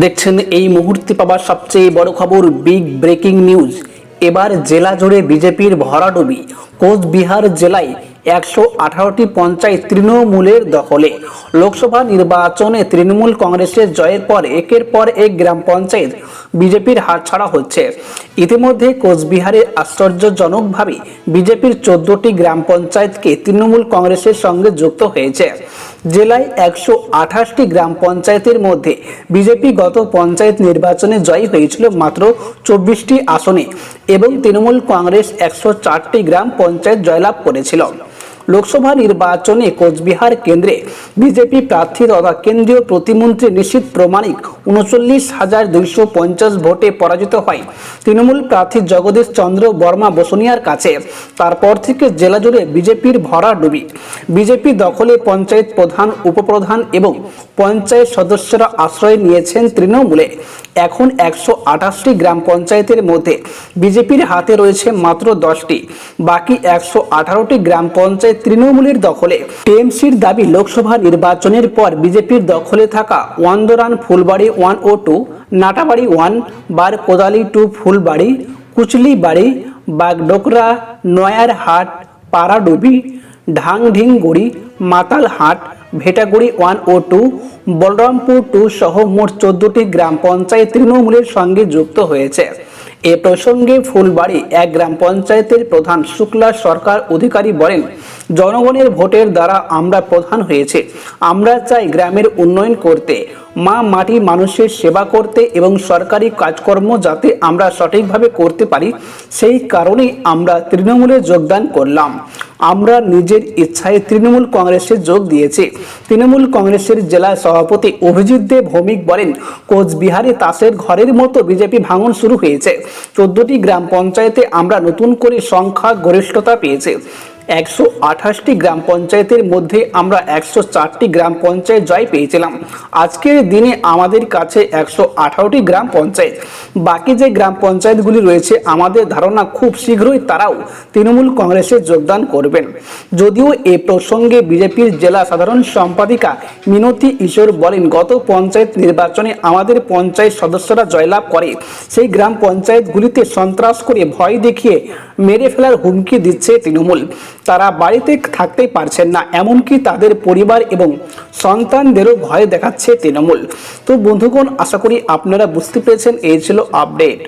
দেখছেন এই মুহূর্তে পাওয়া সবচেয়ে বড় খবর বিগ ব্রেকিং নিউজ এবার জেলা জুড়ে বিজেপির ভরাডুবি কোচবিহার জেলায় একশো আঠারোটি পঞ্চায়েত তৃণমূলের দখলে। লোকসভা নির্বাচনে তৃণমূল কংগ্রেসের জয়ের পর, একের পর এক গ্রাম পঞ্চায়েত বিজেপির হাতছাড়া হচ্ছে। ইতিমধ্যে কোচবিহারে আশ্চর্যজনকভাবে বিজেপির চোদ্দটি গ্রাম পঞ্চায়েতকে তৃণমূল কংগ্রেসের সঙ্গে যুক্ত হয়েছে। জেলায় একশো আঠাশটি গ্রাম পঞ্চায়েতের মধ্যে বিজেপি গত পঞ্চায়েত নির্বাচনে জয়ী হয়েছিল মাত্র চব্বিশটি আসনে এবং তৃণমূল কংগ্রেস একশো চারটি গ্রাম পঞ্চায়েত জয়লাভ করেছিল। লোকসভা নির্বাচনে কোচবিহার কেন্দ্রে বিজেপি প্রার্থী তথা কেন্দ্রীয় প্রতিমন্ত্রী নিশীত প্রমাণিক উনচল্লিশ হাজার দুইশো পঞ্চাশ ভোটে পরাজিত হয়। তৃণমূল প্রার্থী জগদীশ চন্দ্র বর্মা বসুনিয়ার কাছে, তারপর থেকে জেলা জুড়ে বিজেপির ভরা ডুবি। বিজেপি দখলে পঞ্চায়েত প্রধান, উপপ্রধান এবং পঞ্চায়েত সদস্যরা আশ্রয় নিয়েছেন তৃণমূলে। এখন একশো আঠাশটি গ্রাম পঞ্চায়েতের মধ্যে বিজেপির হাতে রয়েছে মাত্র দশটি। বাকি একশো আঠারোটি গ্রাম পঞ্চায়েত তৃণমূলের দখলে। টিএমসির দাবি লোকসভা নির্বাচনের পর বিজেপির দখলে থাকা ওয়ান্দরান, ফুলবাড়ি ওয়ান ও two, Natabari one, Bar Kodali two Phulbari Kuchlibari Bagdokra, Nayarhat, Paradubi, Dhangdhinguri, Matalhat, Bhetaguri one ও টু, বলরামপুর টু সহ মোট চোদ্দটি গ্রাম পঞ্চায়েত তৃণমূলের সঙ্গে যুক্ত হয়েছে। এ প্রসঙ্গে ফুলবাড়ি এক গ্রাম পঞ্চায়েতের প্রধান শুক্লা সরকার অধিকারী বলেন, জনগণের ভোটের দ্বারা আমরা প্রধান হয়েছে। আমরা চাই গ্রামের উন্নয়ন করতে। মা মাটি মানুষের সেবা করতে এবং সরকারি কাজকর্ম যাতে আমরা সঠিকভাবে করতে পারি, সেই কারণেই আমরা তৃণমূলে যোগদান করলাম। আমরা নিজের ইচ্ছায় তৃণমূল কংগ্রেসে যোগ দিয়েছি। তৃণমূল কংগ্রেসের জেলা সভাপতি অভিজিৎ দেব ভৌমিক বলেন, কোচবিহারে তাসের ঘরের মতো বিজেপি ভাঙন শুরু হয়েছে। চোদ্দটি গ্রাম পঞ্চায়েতে আমরা নতুন করে সংখ্যা গরিষ্ঠতা পেয়েছে। একশো আঠাশটি গ্রাম পঞ্চায়েতের মধ্যে আমরা একশো চারটি গ্রাম পঞ্চায়েত জয় পেয়েছিলাম। আজকের দিনে আমাদের কাছে একশো আঠারোটি গ্রাম পঞ্চায়েত। বাকি যে গ্রাম পঞ্চায়েতগুলি রয়েছে, আমাদের ধারণা খুব শীঘ্রই তারাও তৃণমূল কংগ্রেসে যোগদান করবেন। যদিও এ প্রসঙ্গে বিজেপির জেলা সাধারণ সম্পাদিকা মিনতি ঈশ্বর বলেন, গত পঞ্চায়েত নির্বাচনে আমাদের পঞ্চায়েত সদস্যরা জয়লাভ করে। সেই গ্রাম পঞ্চায়েতগুলিতে সন্ত্রাস করে ভয় দেখিয়ে মেরে ফেলার হুমকি দিচ্ছে তৃণমূল। তারা বাড়িতে থাকতেই পারছেন না, এমনকি তাদের পরিবার এবং সন্তানদেরও ভয় দেখাচ্ছে তৃণমূল। তো বন্ধুগণ, আশা করি আপনারা বুঝতে পেরেছেন, এই ছিল আপডেট।